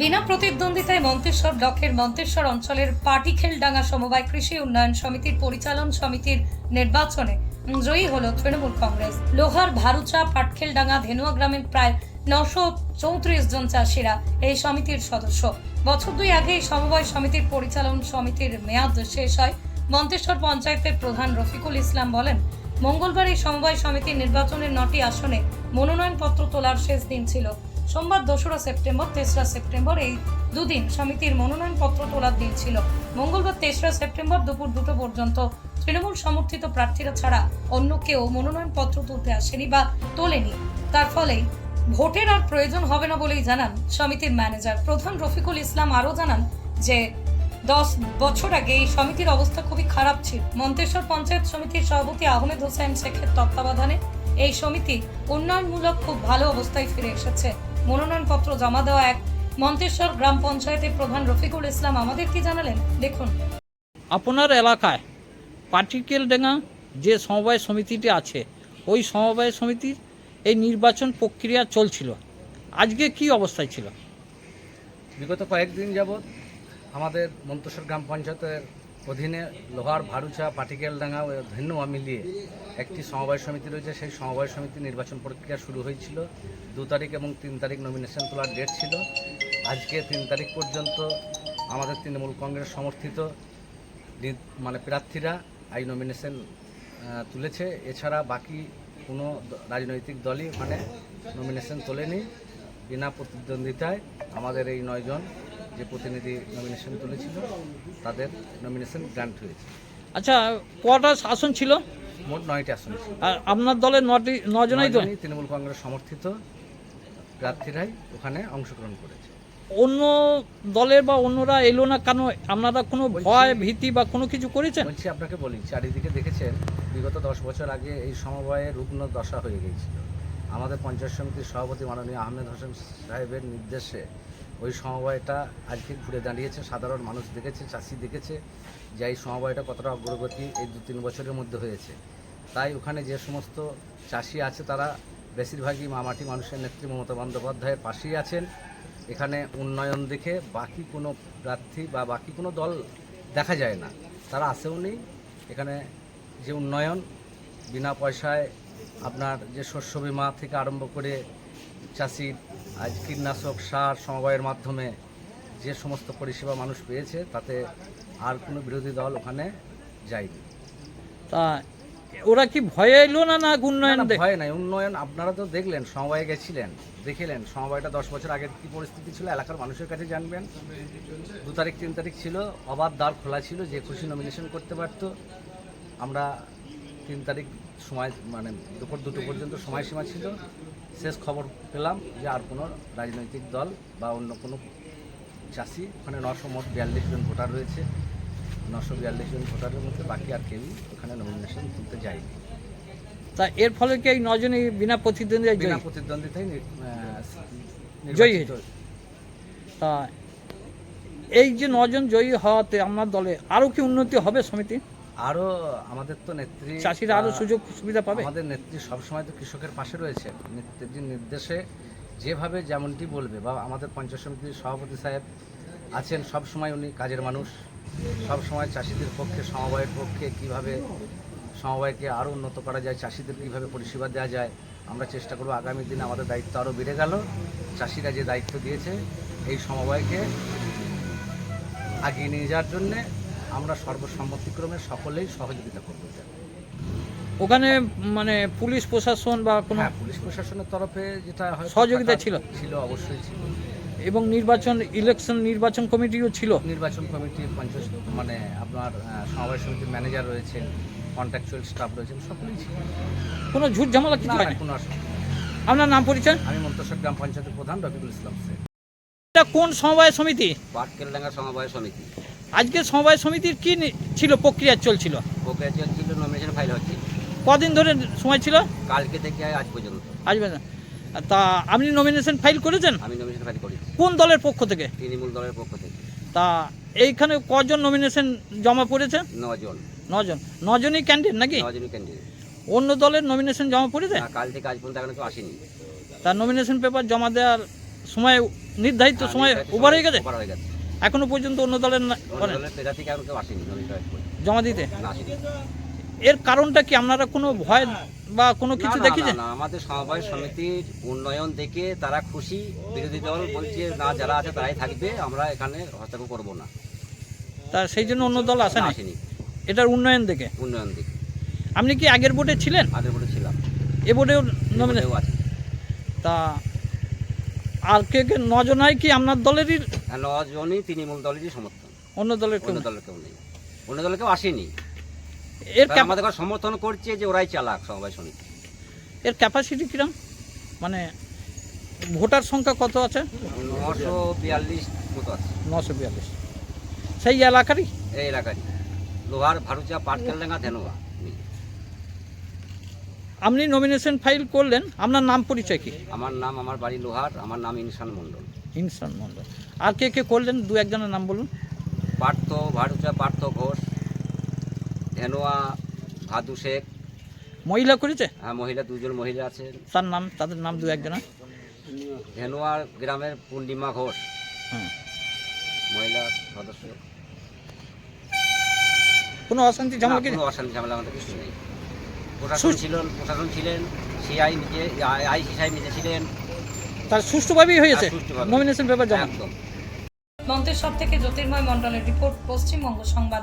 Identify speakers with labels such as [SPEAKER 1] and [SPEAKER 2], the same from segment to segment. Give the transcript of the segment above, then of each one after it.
[SPEAKER 1] বিনা প্রতিদ্বন্দ্বিতায় মন্তেশ্বর ব্লকের মন্তেশ্বর অঞ্চলের পাটিখেলডাঙ্গা সমবায় কৃষি উন্নয়ন সমিতির পরিচালন সমিতির নির্বাচনে জয়ী হল তৃণমূল কংগ্রেস। লোহার ভারুচা, পাটখেলডাঙ্গা ধেনুয়া গ্রামের প্রায় নশো চৌত্রিশ জন চাষিরা এই সমিতির সদস্য। বছর দুই আগে এই সমবায় সমিতির পরিচালন সমিতির মেয়াদ শেষ হয়। মন্তেশ্বর পঞ্চায়েতের প্রধান রফিকুল ইসলাম বলেন, মঙ্গলবার এই সমবায় সমিতির নির্বাচনের নটি আসনে মনোনয়নপত্র তোলার শেষ দিন ছিল। সোমবার দোসরা সেপ্টেম্বর, তেসরা সেপ্টেম্বর এই দুদিন সমিতির মনোনয়নপত্র তোলার দিন ছিল। মঙ্গলবার, তেসরা সেপ্টেম্বর দুপুর দুটো পর্যন্ত তৃণমূল সমর্থিত প্রার্থীরা ছাড়া অন্য কেউ মনোনয়নপত্র তুলতে আসেনি বা তোলেনি। তার ফলেই ভোটের আর প্রয়োজন হবে না বলেই জানান সমিতির ম্যানেজার। প্রধান রফিকুল ইসলাম আরও জানান যে, দশ বছর আগে এই সমিতির অবস্থা খুবই খারাপ ছিল। মন্তেশ্বর পঞ্চায়েত সমিতির সভাপতি আহমেদ হোসেন শেখের তত্ত্বাবধানে এই সমিতি উন্নয়নমূলক খুব ভালো অবস্থায় ফিরে এসেছে। মনোনয়নপত্র জমা দেওয়া এক মন্তেশ্বর গ্রাম পঞ্চায়েতের প্রধান রফিকুল ইসলাম আমাদের কি জানালেন? দেখুন।
[SPEAKER 2] আপনার এলাকায় পাটিকেলডাঙ্গা যে সমবায় সমিতিটি আছে ওই সমবায় সমিতির এই নির্বাচন প্রক্রিয়া চলছিল। আজকে কি অবস্থায় ছিল?
[SPEAKER 3] বিগত কয়েকদিন যাবৎ আমাদের মন্তেশ্বর গ্রাম পঞ্চায়েতের অধীনে লোহার, ভারুচা, পাটিকেলডাঙ্গা ও ধেনুয়া মিলিয়ে একটি সমবায় সমিতি রয়েছে। সেই সমবায় সমিতি নির্বাচন প্রক্রিয়া শুরু হয়েছিল। দু তারিখ এবং তিন তারিখ নমিনেশন তোলার ডেট ছিল। আজকে তিন তারিখ পর্যন্ত আমাদের তৃণমূল কংগ্রেস সমর্থিত। মানে প্রার্থীরা এই নমিনেশন তুলেছে। এছাড়া বাকি কোনো রাজনৈতিক দলই মানে নমিনেশন তোলেনি। বিনা প্রতিদ্বন্দ্বিতায় আমাদের এই নয়জন যে প্রতিনিধি নমিনেশন তুলেছিল তাদের নমিনেশন গ্রান্ট হয়েছে।
[SPEAKER 2] আচ্ছা কটা আসন ছিল?
[SPEAKER 3] মোট নয়টি আসন
[SPEAKER 2] আর আপনার দলের নটি নজনাই তো?
[SPEAKER 3] তৃণমূল কংগ্রেস সমর্থিত প্রার্থীরাই ওখানে অংশগ্রহণ করেছে।
[SPEAKER 2] অন্য দলের বা অন্যরা এলো না কেন? আপনারা কোনো ভয় ভীতি বা কোনো কিছু করেছেন?
[SPEAKER 3] বলছি আপনাকে বলি চারিদিকে দেখেছেন বিগত দশ বছর আগে এই সমবায়ে রুগ্ন দশা হয়ে গিয়েছিল। আমাদের পঞ্চায়েত সমিতির সভাপতি মাননীয় আহমেদ হোসেন সাহেবের নির্দেশে ওই সমবায়টা আজকে ঘুরে দাঁড়িয়েছে, সাধারণ মানুষ দেখেছে, চাষি দেখেছে যে এই সমবায়টা কতটা অগ্রগতি এই দু তিন বছরের মধ্যে হয়েছে। তাই ওখানে যে সমস্ত চাষি আছে তারা বেশিরভাগই মামাটি মানুষের নেত্রী মমতা বন্দ্যোপাধ্যায়ের পাশেই আছেন। এখানে উন্নয়ন দেখে বাকি কোনো প্রার্থী বা বাকি কোনো দল দেখা যায় না। তারা আসেও নেই। এখানে যে উন্নয়ন, বিনা পয়সায় আপনার যে শস্য বিমা থেকে আরম্ভ করে চাষির আজ কীটনাশক সার সমবায়ের মাধ্যমে যে সমস্ত পরিষেবা মানুষ পেয়েছে তাতে আর কোনো বিরোধী দল ওখানে যায়নি।
[SPEAKER 2] তা ওরা কি ভয়ে এলো না না উন্নয়ন
[SPEAKER 3] ভয় নাই। উন্নয়ন আপনারা তো দেখলেন সমবায়ে গেছিলেন দেখিলেন। সমবায়টা দশ বছর আগের কি পরিস্থিতি ছিল এলাকার মানুষের কাছে জানবেন। দু তারিখ তিন তারিখ ছিল অবাধ দ্বার খোলা ছিল যে খুশি নমিনেশন করতে পারতো। আমরা তিন তারিখ সময় মানে দুপুর দুটো পর্যন্ত সময়সীমা ছিল। শেষ খবর পেলাম যে আর কোনো রাজনৈতিক দল বা অন্য কোনো চাষি ওখানে নশো মোট বিয়াল্লিশ জন ভোটার রয়েছে নশো বিয়াল্লিশ জন ভোটারের মধ্যে বাকি আর কেউই ওখানে নমিনেশন তুলতে যায়নি
[SPEAKER 2] তা এর ফলে কি এই নজনই বিনা প্রতিদ্বন্দ্বিতায়
[SPEAKER 3] বিনা
[SPEAKER 2] জয়ী?
[SPEAKER 3] প্রতিদ্বন্দ্বিতায়
[SPEAKER 2] জয়ী হয়েছে। তা এই যে নজন জয়ী হওয়াতে আমার দলে আরও কি উন্নতি হবে সমিতি
[SPEAKER 3] আরও আমাদের তো নেত্রী
[SPEAKER 2] চাষিরা আরও সুযোগ সুবিধা পাবে?
[SPEAKER 3] আমাদের নেত্রী সবসময় তো কৃষকের পাশে রয়েছে। নেত্রীর নির্দেশে যেভাবে যেমনটি বলবে বা আমাদের পঞ্চায়েত সমিতির সভাপতি সাহেব আছেন সব সময় উনি কাজের মানুষ। সব সময় চাষিদের পক্ষে সমবায়ের পক্ষে কীভাবে সমবায়কে আরও উন্নত করা যায় চাষিদের কীভাবে পরিষেবা দেওয়া যায় আমরা চেষ্টা করব। আগামী দিনে আমাদের দায়িত্ব আরও বেড়ে গেল। চাষিরা যে দায়িত্ব দিয়েছে এই সমবায়কে আগিয়ে নিয়ে যাওয়ার জন্যে আমরা সর্বসম্মতিক্রমে সকলেই সহযোগিতা করব।
[SPEAKER 2] ওখানে মানে পুলিশ প্রশাসন বা কোনো
[SPEAKER 3] হ্যাঁ পুলিশ প্রশাসনের তরফে যেটা
[SPEAKER 2] সহযোগিতা ছিল?
[SPEAKER 3] ছিল অবশ্যই ছিল।
[SPEAKER 2] এবং নির্বাচন ইলেকশন নির্বাচন কমিটিও ছিল?
[SPEAKER 3] নির্বাচন কমিটির পঞ্চায়েত মানে আপনার আহ, সমবায় সমিতির ম্যানেজার রয়েছেন কন্ট্রাকচুয়াল স্টাফ রয়েছেন সকলেই ছিল।
[SPEAKER 2] কোনো ঝুট ঝামেলা কিছু
[SPEAKER 3] না,
[SPEAKER 2] হয়নি
[SPEAKER 3] কোনো
[SPEAKER 2] আপনার নাম পরিচয়?
[SPEAKER 3] আমি মন্তসর গ্রাম পঞ্চায়েতের প্রধান রফিকুল ইসলাম শেখ।
[SPEAKER 2] এটা কোন সমবায় সমিতি?
[SPEAKER 4] পাটকেলডাঙ্গা সমবায় সমিতি।
[SPEAKER 2] আজকে সমবায় সমিতির কি ছিল প্রক্রিয়া চলছিল?
[SPEAKER 4] ছিল নমিনেশন ফাইল হচ্ছে।
[SPEAKER 2] কদিন ধরে সময় ছিল?
[SPEAKER 4] কালকে থেকে আজ পর্যন্ত।
[SPEAKER 2] আসবে না তা আপনি নমিনেশন ফাইল করেছেন?
[SPEAKER 4] আমি নমিনেশন ফাইল করেছি।
[SPEAKER 2] কোন দলের পক্ষ থেকে?
[SPEAKER 4] তৃণমূল দলের পক্ষ থেকে।
[SPEAKER 2] তা এইখানে কজন নমিনেশন জমা পড়েছে?
[SPEAKER 4] নজন।
[SPEAKER 2] নজন। নজনই ক্যান্ডিডেট নাকি?
[SPEAKER 4] নজনই ক্যান্ডিডেট
[SPEAKER 2] অন্য দলের নমিনেশন জমা পড়েছে?
[SPEAKER 4] কাল থেকে আজ পর্যন্ত এখনও কেউ আসেনি।
[SPEAKER 2] তা নমিনেশন পেপার জমা দেওয়ার সময় নির্ধারিত
[SPEAKER 4] হ্যাঁ,
[SPEAKER 2] সময় ওভার হয়ে গেছে?
[SPEAKER 4] ওভার হয়ে গেছে।
[SPEAKER 2] এখনও পর্যন্ত অন্য দলের
[SPEAKER 4] আসেনি
[SPEAKER 2] জমা দিতে?
[SPEAKER 4] আসেনি।
[SPEAKER 2] এর কারণটা কি আপনারা কোনো ভয় বা কোনো কিছু দেখেছেন?
[SPEAKER 4] আমাদের সমবায় সমিতির উন্নয়ন দেখে তারা খুশি। বিরোধী দল বলছে না যারা আছে তারাই থাকবে আমরা এখানে হস্তক্ষেপ করব না।
[SPEAKER 2] তা সেই জন্য অন্য দল আসে
[SPEAKER 4] না,
[SPEAKER 2] না
[SPEAKER 4] আসেনি।
[SPEAKER 2] এটার উন্নয়ন দেখে?
[SPEAKER 4] উন্নয়ন দেখে।
[SPEAKER 2] আপনি কি আগের বোর্ডে ছিলেন?
[SPEAKER 4] আগের বলে ছিলাম।
[SPEAKER 2] এ বোর্ডেও
[SPEAKER 4] আছে।
[SPEAKER 2] তা আর কে কে নজনায় কি আপনার দলেরই
[SPEAKER 4] নজনই তৃণমূল দলেরই সমর্থন।
[SPEAKER 2] অন্য দলের
[SPEAKER 4] অন্য দলের কেউ নেই। অন্য দলের কেউ আসেনি।
[SPEAKER 2] এর
[SPEAKER 4] আমাদের সমর্থন করছে যে ওরাই চালাক সমবায় সমিতি।
[SPEAKER 2] এর ক্যাপাসিটি কিরম? মানে ভোটার সংখ্যা কত আছে?
[SPEAKER 4] নশো বিয়াল্লিশ মতো আছে।
[SPEAKER 2] নশো বিয়াল্লিশ। সেই এলাকারই?
[SPEAKER 4] এই এলাকারই। লোহার ভারুচা পাটকেলডাঙ্গা ধেনুয়া
[SPEAKER 2] আপনি নমিনেশন ফাইল করলেন আপনার নাম পরিচয় কি?
[SPEAKER 4] আমার নাম আমার বাড়ি লোহার আমার নাম ইনসান মণ্ডল।
[SPEAKER 2] ইনসান মন্ডল আর কে কে করলেন? দু একজনের নাম বলুন।
[SPEAKER 4] পার্থ ভারুচা পার্থ ঘোষ ধেনুয়া ভাদু শেখ।
[SPEAKER 2] মহিলা করেছে?
[SPEAKER 4] হ্যাঁ মহিলা দুজন মহিলা আছে।
[SPEAKER 2] তার নাম তাদের নাম দু একজনের
[SPEAKER 4] ধেনুয়ার গ্রামের পূর্ণিমা ঘোষ।
[SPEAKER 2] হ্যাঁ
[SPEAKER 4] মহিলা সদস্য।
[SPEAKER 2] কোনো অশান্তি ঝামেলা
[SPEAKER 4] কোনো অশান্তি ঝামেলা আমাদের কিছু নেই। প্রশাসন
[SPEAKER 2] সুস্থ-
[SPEAKER 4] ছিল প্রশাসন ছিলেন সিআই নিজে আইসি সাহেব নিজে ছিলেন।
[SPEAKER 2] তার সুষ্ঠুভাবেই হয়েছে।
[SPEAKER 4] হ্যাঁ।
[SPEAKER 2] নমিনেশন পেপার জমা।
[SPEAKER 4] মন্ত্রীর
[SPEAKER 5] সব থেকে জ্যোতির্ময় মণ্ডলের রিপোর্ট পশ্চিমবঙ্গ সংবাদ।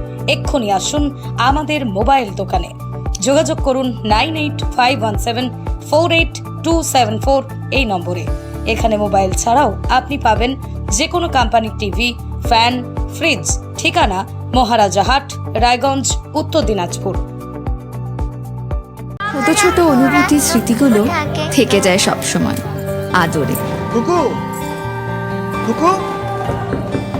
[SPEAKER 5] এক্ষুনি আসুন আমাদের মোবাইল দোকানে। যোগাযোগ করুন nine eight five one seven four eight two seven four এই নম্বরে। এখানে মোবাইল ছাড়াও আপনি পাবেন যে কোনো কোম্পানির টিভি ফ্যান ফ্রিজ ঠিকানা মহারাজা হাট রায়গঞ্জ উত্তর দিনাজপুর।
[SPEAKER 6] ছোট ছোট অনুভূতি স্মৃতিগুলো থেকে যায় সব সময় আদরে।
[SPEAKER 7] কুকু! কুকু!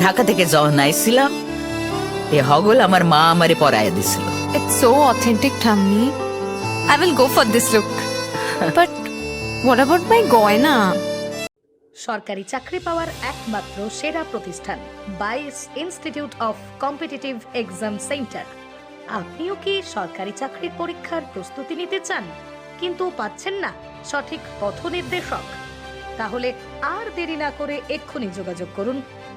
[SPEAKER 8] Dhaka থেকে যখন আইছিলাম এ হগল আমার মা আমারে পরাইয়া দিছিল
[SPEAKER 9] It's so authentic, Tammy. I will go for this look. but what about my goina?
[SPEAKER 5] সরকারি চাকরি পাওয়ার একমাত্র সেরা প্রতিষ্ঠান Bice institute of competitive exam centre আপনিও কি সরকারি চাকরির পরীক্ষার প্রস্তুতি নিতে চান কিন্তু পাচ্ছেন না সঠিক পথ নির্দেশক তাহলে আর দেরি না করে এক্ষুনি যোগাযোগ করুন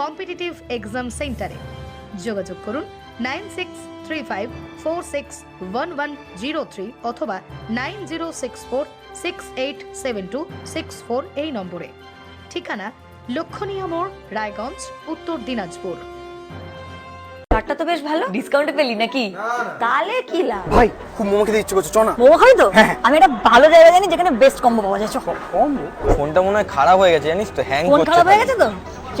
[SPEAKER 5] competitive exam সেন্টারে যোগাযোগ করুন nine six three five four six one one zero three অথবা nine zero six four six eight seven two six four এই নম্বরে ঠিকানা লক্ষণীয় মোড় রায়গঞ্জ উত্তর দিনাজপুর
[SPEAKER 10] কার্ডটা তো বেশ ভালো ডিসকাউন্টে পেলি নাকি তাহলে কি লাভ
[SPEAKER 7] ভাই খুব মোমো খেতে ইচ্ছে করছে চ না
[SPEAKER 10] মোমো খাবি তো আমি একটা ভালো জায়গা জানি যেখানে বেস্ট কম্বো পাওয়া যায় চ
[SPEAKER 11] ফোনটা মনে হয় খারাপ হয়ে গেছে জানিস তো হ্যাং
[SPEAKER 10] ফোন
[SPEAKER 11] করছে
[SPEAKER 10] খারাপ হয়ে গেছে তো চ